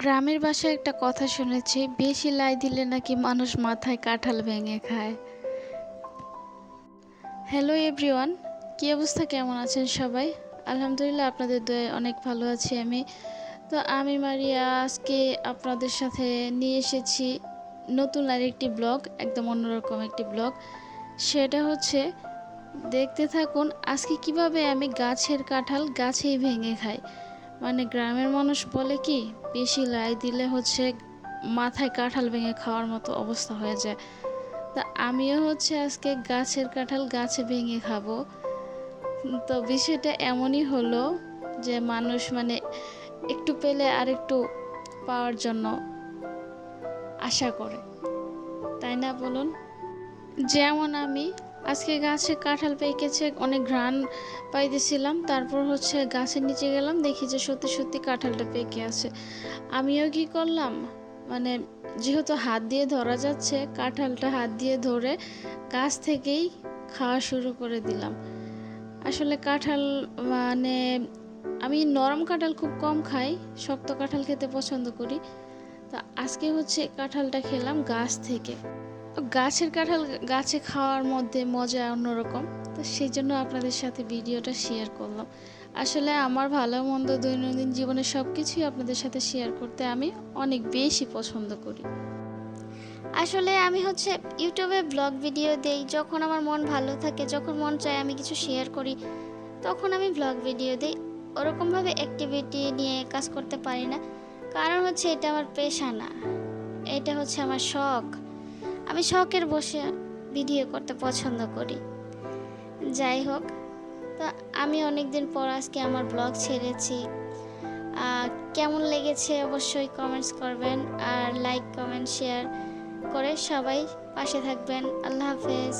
গ্রামের বাসায় একটা কথা শুনেছি, বেশি লাই দিলে নাকি মানুষ মাথায় কাঁঠাল ভেঙে খায়। হ্যালো এভরিওয়ান কী অবস্থা? কেমন আছেন সবাই? আলহামদুলিল্লাহ আপনাদের দয়ে অনেক ভালো আছি আমি। তো আমি মারিয়া, আজকে আপনাদের সাথে নিয়ে এসেছি নতুন আর একটি ব্লগ, একদম অন্যরকম একটি ব্লগ। সেটা হচ্ছে, দেখতে থাকুন আজকে কীভাবে আমি গাছের কাঁঠাল গাছেই ভেঙে খাই। মানে গ্রামের মানুষ বলে কি, বেশি লাই দিলে হচ্ছে মাথায় কাঁঠাল ভেঙে খাওয়ার মতো অবস্থা হয়ে যায়। তা আমিও হচ্ছে আজকে গাছের কাঁঠাল গাছে ভেঙে খাব। তো বিষয়টা এমনই হলো যে মানুষ মানে একটু পেলে আর একটু পাওয়ার জন্য আশা করে। তাই না বলুন? যেমন আমি আজকে গাছে কাঁঠাল পেকেছে, অনেক ঘ্রাণ পাইতেছিলাম। তারপর হচ্ছে গাছের নিচে গেলাম, দেখি যে সত্যি সত্যি কাঁঠালটা পেকে আছে। আমিও কি করলাম? মানে যেহেতু হাত দিয়ে ধরা যাচ্ছে, কাঁঠালটা হাত দিয়ে ধরে গাছ থেকেই খাওয়া শুরু করে দিলাম। আসলে কাঁঠাল মানে আমি নরম কাঁঠাল খুব কম খাই, শক্ত কাঁঠাল খেতে পছন্দ করি। তা আজকে হচ্ছে কাঁঠালটা খেলাম গাছ থেকে। গাছের কাঁঠাল গাছে খাওয়ার মধ্যে মজা অন্যরকম। তো সেই জন্য আপনাদের সাথে ভিডিওটা শেয়ার করলাম। আসলে আমার ভালো মন্দ দৈনন্দিন জীবনে সব কিছুই আপনাদের সাথে শেয়ার করতে আমি অনেক বেশি পছন্দ করি। আসলে আমি হচ্ছে ইউটিউবে ব্লগ ভিডিও দেই, যখন আমার মন ভালো থাকে, যখন মন চায় আমি কিছু শেয়ার করি, তখন আমি ব্লগ ভিডিও দিই। ওরকমভাবে অ্যাক্টিভিটি নিয়ে কাজ করতে পারি না। কারণ হচ্ছে এটা আমার পেশা না। এটা হচ্ছে আমার শখ। আমি শখের বসে ভিডিও করতে পছন্দ করি। যাই হোক, তো আমি অনেক দিন পর আজকে আমার ব্লগ ছেড়েছি। কেমন লেগেছে অবশ্যই কমেন্টস করবেন আর লাইক কমেন্ট শেয়ার করে সবাই পাশে থাকবেন। আল্লাহ হাফেজ।